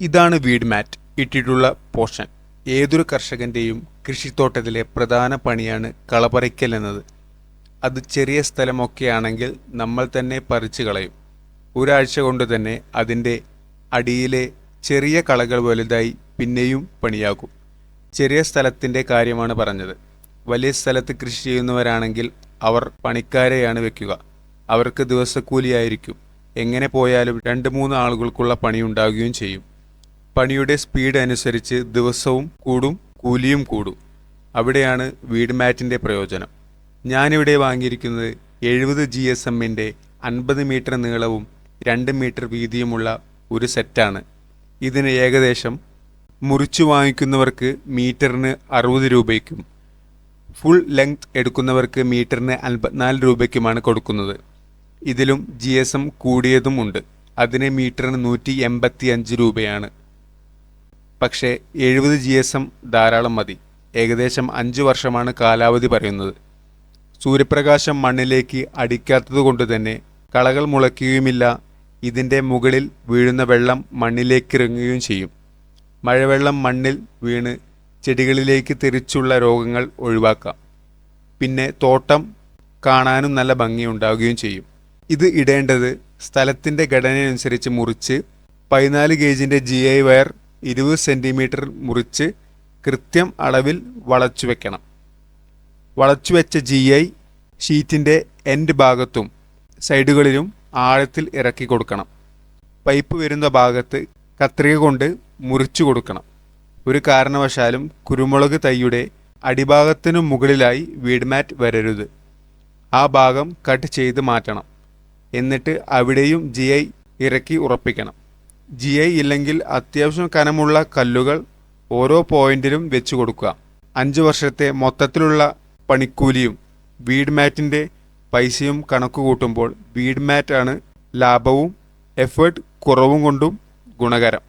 ഇതാണ് വീഡ് മാറ്റ്. ഇട്ടിട്ടുള്ള പോർഷൻ. ഏതൊരു കർഷകന്റെയും കൃഷിത്തോട്ടത്തിലെ പ്രധാന പണിയാണ് കളപറിക്കൽ എന്നത്. അത് ചെറിയ സ്ഥലമൊക്കെയാണെങ്കിൽ നമ്മൾ തന്നെ പറിച്ചു കളയും. ഒരാഴ്ച കൊണ്ട് തന്നെ അതിന്റെ അടിയിലെ ചെറിയ കളകൾ വലുതായി പിന്നെയും പണിയാക്കും ചെറിയ സ്ഥലത്തിന്റെ കാര്യമാണ് പറഞ്ഞത്. വലിയ സ്ഥലത്ത് കൃഷി ചെയ്യുന്നവരാണെങ്കിൽ അവർ പണിക്കാരെയാണ് വെക്കുക. അവർക്ക് ദിവസക്കൂലിയായിരിക്കും എങ്ങനെ പോയാലും രണ്ട് മൂന്ന് ആളുകൾക്കുള്ള പണി ചെയ്യും. പണിയുടെ സ്പീഡ് അനുസരിച്ച് ദിവസവും കൂടും കൂലിയും കൂടും. അവിടെയാണ് വീട് മാറ്റിന്റെ പ്രയോജനം. ഞാനിവിടെ വാങ്ങിയിരിക്കുന്നത് എഴുപത് ജി എസ് എമ്മിന്റെ അൻപത് മീറ്റർ നീളവും രണ്ട് മീറ്റർ വീതിയുമുള്ള ഒരു സെറ്റാണ് ഇതിന് ഏകദേശം മുറിച്ചു വാങ്ങിക്കുന്നവർക്ക് മീറ്ററിന് അറുപത് രൂപയ്ക്കും ഫുൾ ലെങ്ത് എടുക്കുന്നവർക്ക് മീറ്ററിന് അൻപത്തിനാല് രൂപയ്ക്കുമാണ് കൊടുക്കുന്നത്. ഇതിലും ജി എസ് എം കൂടിയതും ഉണ്ട്. അതിന് മീറ്ററിന് നൂറ്റി എൺപത്തി അഞ്ച് രൂപയാണ്. പക്ഷേ എഴുപത് ജി എസ് എം ധാരാളം മതി. ഏകദേശം അഞ്ച് വർഷമാണ് കാലാവധി പറയുന്നത്. സൂര്യപ്രകാശം മണ്ണിലേക്ക് അടിക്കാത്തതുകൊണ്ട് തന്നെ കളകൾ മുളയ്ക്കുകയുമില്ല. ഇതിന്റെ മുകളിൽ വീഴുന്ന വെള്ളം മണ്ണിലേക്ക് ഇറങ്ങുകയും ചെയ്യും. മഴവെള്ളം മണ്ണിൽ വീണ് ചെടികളിലേക്ക് തിരിച്ചുള്ള രോഗങ്ങൾ ഒഴിവാക്കാം. പിന്നെ തോട്ടം കാണാനും നല്ല ഭംഗിയുണ്ടാവുകയും ചെയ്യും. ഇത് ഇടേണ്ടത് സ്ഥലത്തിന്റെ ഘടനയനുസരിച്ച് മുറിച്ച് പതിനാല് ഗേജിന്റെ ജി ഐ വയർ ഇരുപത് സെന്റിമീറ്റർ മുറിച്ച് കൃത്യം അളവിൽ വളച്ചു വെക്കണം. വളച്ചു വെച്ച ജി ഐ ഷീറ്റിന്റെ എൻഡ് ഭാഗത്തും സൈഡുകളിലും ആഴത്തിൽ ഇറക്കി കൊടുക്കണം. പൈപ്പ് വരുന്ന ഭാഗത്ത് കത്രിക കൊണ്ട് മുറിച്ചു കൊടുക്കണം. ഒരു കാരണവശാലും കുരുമുളക് തൈയുടെ അടിഭാഗത്തിനു മുകളിലായി വീഡ്മാറ്റ് വരരുത്. ആ ഭാഗം കട്ട് ചെയ്ത് മാറ്റണം. എന്നിട്ട് അവിടെയും ജി ഐ ഇറക്കി ഉറപ്പിക്കണം. ജി ഐ ഇല്ലെങ്കിൽ അത്യാവശ്യം കനമുള്ള കല്ലുകൾ ഓരോ പോയിന്റിലും വെച്ചു കൊടുക്കുക. അഞ്ച് വർഷത്തെ മൊത്തത്തിലുള്ള പണിക്കൂലിയും വീഡ് മാറ്റിന്റെ പൈസയും കണക്ക് കൂട്ടുമ്പോൾ വീഡ് മാറ്റാണ് ലാഭവും എഫേർട്ട് കുറവും കൊണ്ടും ഗുണകരം.